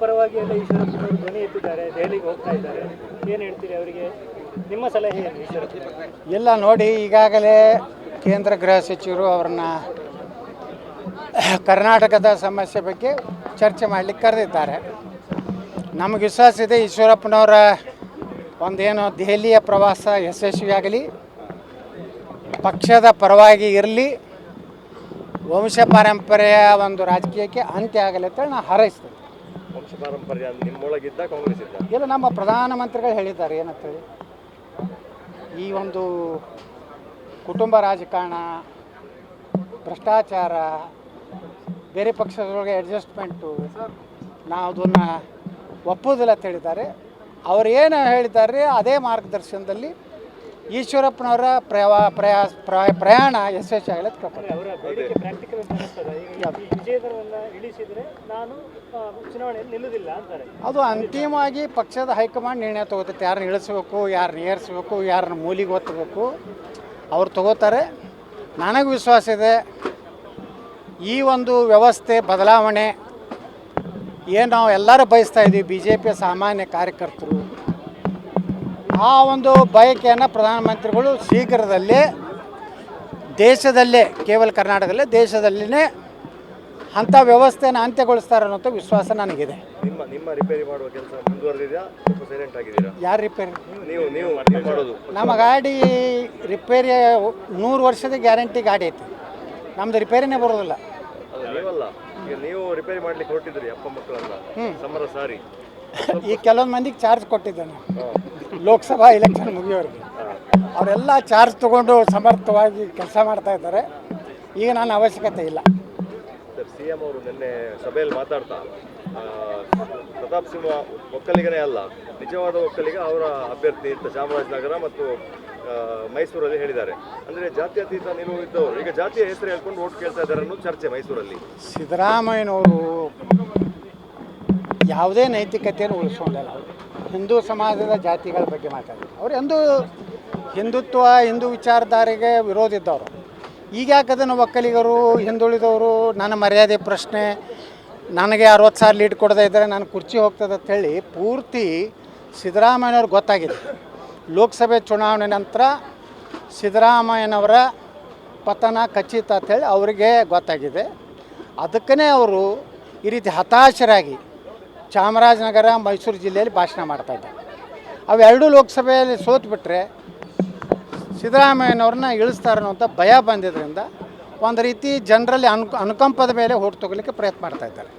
ಪರವಾಗಿ ಎಲ್ಲ ಧ್ವನಿ ಹೋಗ್ತಾ ಇದ್ದಾರೆ. ಏನು ಹೇಳ್ತೀರಿ ಅವರಿಗೆ? ನಿಮ್ಮ ಸಲಹೆ ಈಶ್ವರಪ್ಪ? ಇಲ್ಲ ನೋಡಿ, ಈಗಾಗಲೇ ಕೇಂದ್ರ ಗೃಹ ಸಚಿವರು ಅವ್ರನ್ನ ಕರ್ನಾಟಕದ ಸಮಸ್ಯೆ ಬಗ್ಗೆ ಚರ್ಚೆ ಮಾಡಲಿಕ್ಕೆ ಕರೆದಿದ್ದಾರೆ. ನಮಗೆ ವಿಶ್ವಾಸ ಇದೆ, ಈಶ್ವರಪ್ಪನವರ ಒಂದೇನೋ ದೆಹಲಿಯ ಪ್ರವಾಸ ಯಶಸ್ವಿಯಾಗಲಿ, ಪಕ್ಷದ ಪರವಾಗಿ ಇರಲಿ, ವಂಶ ಪಾರಂಪರೆಯ ಒಂದು ರಾಜಕೀಯಕ್ಕೆ ಅಂತ್ಯ ಆಗಲಿ ಅಂತ ನಾನು ಹಾರೈಸ್ತೇನೆ. ವಂಶ ಪಾರಂಪರ್ಯ ನಿಮ್ಮೊಳಗಿದ್ದ ಕಾಂಗ್ರೆಸ್ ಇದ್ದ? ಇಲ್ಲ ನಮ್ಮ ಪ್ರಧಾನಮಂತ್ರಿಗಳು ಹೇಳಿದ್ದಾರೆ ಏನಂತೇಳಿ ಈ ಒಂದು ಕುಟುಂಬ ರಾಜಕಾರಣ ಭ್ರಷ್ಟಾಚಾರ ಬೇರೆ ಪಕ್ಷದೊಳಗೆ ಅಡ್ಜಸ್ಟ್ಮೆಂಟು ನಾವು ಅದನ್ನು ಒಪ್ಪುವುದಿಲ್ಲ ಅಂತ ಹೇಳಿದ್ದಾರೆ. ಅವ್ರು ಏನು ಹೇಳಿದ್ದಾರೆ ಅದೇ ಮಾರ್ಗದರ್ಶನದಲ್ಲಿ ಈಶ್ವರಪ್ಪನವರ ಪ್ರಯಾಣ ಪ್ರಯಾಸ ಪ್ರ- ಪ್ರಯಾಣ ಯಶಸ್ವಿಯಾಗಲಿ ಅಂತ ಇಳಿಸಿದ್ರೆ ನಾನು ಚುನಾವಣೆಯಲ್ಲಿ ನಿಲ್ಲುವುದಿಲ್ಲ ಅಂತಾರೆ. ಅದು ಅಂತಿಮವಾಗಿ ಪಕ್ಷದ ಹೈಕಮಾಂಡ್ ನಿರ್ಣಯ ತಗೋತೈತೆ. ಯಾರನ್ನ ಇಳಿಸ್ಬೇಕು ಯಾರನ್ನ ಏರಿಸ್ಬೇಕು ಯಾರನ್ನ ಮೂಲಿಗೆ ಒತ್ತಬೇಕು ಅವ್ರು ತಗೋತಾರೆ. ನನಗೆ ವಿಶ್ವಾಸ ಇದೆ ಈ ಒಂದು ವ್ಯವಸ್ಥೆ ಬದಲಾವಣೆ ಏನು ನಾವು ಎಲ್ಲರೂ ಬಯಸ್ತಾ ಇದ್ದೀವಿ ಬಿ ಜೆ ಪಿಯ ಸಾಮಾನ್ಯ ಕಾರ್ಯಕರ್ತರು ಆ ಒಂದು ಬಯಕೆಯನ್ನು ಪ್ರಧಾನಮಂತ್ರಿಗಳು ಶೀಘ್ರದಲ್ಲೇ ದೇಶದಲ್ಲೇ ಕೇವಲ ಕರ್ನಾಟಕದಲ್ಲೇ ದೇಶದಲ್ಲಿನೇ ಅಂಥ ವ್ಯವಸ್ಥೆಯನ್ನು ಅಂತ್ಯಗೊಳಿಸ್ತಾರೆ ಅನ್ನೋಂಥ ವಿಶ್ವಾಸ ನನಗಿದೆ. ನಿಮ್ಮ ನಿಮ್ಮ ರಿಪೇರಿ ಮಾಡುವ ಕೆಲಸ ಮುಂದುವರೆದಿದೆಯಾ? ಸ್ವಲ್ಪ ಸೈಲೆಂಟ್ ಆಗಿದ್ದೀರಾ? ಯಾರು ರಿಪೇರಿ ನೀವು ನೀವು ನೀವು ಮಾಡೋದು. ನಮ್ಮ ಗಾಡಿ ರಿಪೇರಿ ನೂರು ವರ್ಷದ ಗ್ಯಾರಂಟಿ ಗಾಡಿ ಐತಿ. ನಮ್ದು ರಿಪೇರಿನೇ ಬರೋದಿಲ್ಲ. ಅದು ನೀವಲ್ಲ. ಈಗ ನೀವು ರಿಪೇರಿ ಮಾಡ್ಲಿಕ್ಕೆ ಹೊರಟಿದ್ರಿ ಅಪ್ಪ ಮಕ್ಕಳನ್ನ. ಸಮರ ಸಾರಿ. ಈ ಕೆಲವೊಂದು ಮಂದಿಗೆ ಚಾರ್ಜ್ ಕೊಟ್ಟಿದ್ದೆ ನಾನು ಲೋಕಸಭಾ ಎಲೆಕ್ಷನ್ ಮುಗಿಯೋರಿಗೆ. ಅವರೆಲ್ಲ ಚಾರ್ಜ್ ತಗೊಂಡು ಸಮರ್ಥವಾಗಿ ಕೆಲಸ ಮಾಡ್ತಾ ಇದ್ದಾರೆ. ಈಗ ನನ್ನ ಅವಶ್ಯಕತೆ ಇಲ್ಲ. ಸಿ ಎಂ ಅವರು ನಿನ್ನೆ ಸಭೆಯಲ್ಲಿ ಮಾತಾಡ್ತಾ ಪ್ರತಾಪ್ ಸಿಂಹ ಒಕ್ಕಲಿಗನೇ ಅಲ್ಲ, ನಿಜವಾದ ಒಕ್ಕಲಿಗ, ಅವರ ಅಭ್ಯರ್ಥಿ ಅಂತ ಚಾಮರಾಜನಗರ ಮತ್ತು ಮೈಸೂರಲ್ಲಿ ಹೇಳಿದ್ದಾರೆ. ಅಂದರೆ ಜಾತ್ಯತೀತ ನಿಲುವು ಇದ್ದವರು, ಈಗ ಜಾತಿಯ ಹೆಸರು ಹೇಳ್ಕೊಂಡು ಓಟ್ ಕೇಳ್ತಾ ಇದ್ದಾರೆ ಅನ್ನೋದು ಚರ್ಚೆ ಮೈಸೂರಲ್ಲಿ. ಸಿದ್ದರಾಮಯ್ಯನವರು ಯಾವುದೇ ನೈತಿಕತೆಯನ್ನು ಉಳಿಸ್ಕೊಂಡಿಲ್ಲ. ಹಿಂದೂ ಸಮಾಜದ ಜಾತಿಗಳ ಬಗ್ಗೆ ಮಾತಾಡಿದ್ರು. ಅವರು ಎಂದೂ ಹಿಂದುತ್ವ, ಹಿಂದೂ ವಿಚಾರಧಾರೆಗೆ ವಿರೋಧ ಇದ್ದವರು. ಈಗ ಯಾಕೆ ಅದನ್ನು ಒಕ್ಕಲಿಗರು, ಹಿಂದುಳಿದವರು, ನನ್ನ ಮರ್ಯಾದೆ ಪ್ರಶ್ನೆ, ನನಗೆ ಅರವತ್ತು ಸಾವಿರ ಲೀಡ್ ಕೊಡದೇ ಇದ್ದರೆ ನಾನು ಕುರ್ಚಿ ಹೋಗ್ತದೆ ಅಂತ ಹೇಳಿ ಪೂರ್ತಿ ಸಿದ್ದರಾಮಯ್ಯವ್ರಿಗೆ ಗೊತ್ತಾಗಿದೆ. ಲೋಕಸಭೆ ಚುನಾವಣೆ ನಂತರ ಸಿದ್ದರಾಮಯ್ಯನವರ ಪತನ ಖಚಿತ ಅಂತೇಳಿ ಅವರಿಗೆ ಗೊತ್ತಾಗಿದೆ. ಅದಕ್ಕೇ ಅವರು ಈ ರೀತಿ ಹತಾಶರಾಗಿ ಚಾಮರಾಜನಗರ, ಮೈಸೂರು ಜಿಲ್ಲೆಯಲ್ಲಿ ಭಾಷಣ ಮಾಡ್ತಾಯಿದ್ದಾರೆ ಅವೆರಡೂ ಲೋಕಸಭೆಯಲ್ಲಿ ಸೋತ್ಬಿಟ್ರೆ ಸಿದ್ದರಾಮಯ್ಯನವ್ರನ್ನ ಇಳಿಸ್ತಾರೆ ಅನ್ನೋಂಥ ಭಯ ಬಂದಿದ್ದರಿಂದ ಒಂದು ರೀತಿ ಜನರಲ್ಲಿ ಅನು, ಅನುಕಂಪದ ಮೇಲೆ ಓಟ್ ತೊಗೊಲಿಕ್ಕೆ ಪ್ರಯತ್ನ ಮಾಡ್ತಾ ಇದ್ದಾರೆ.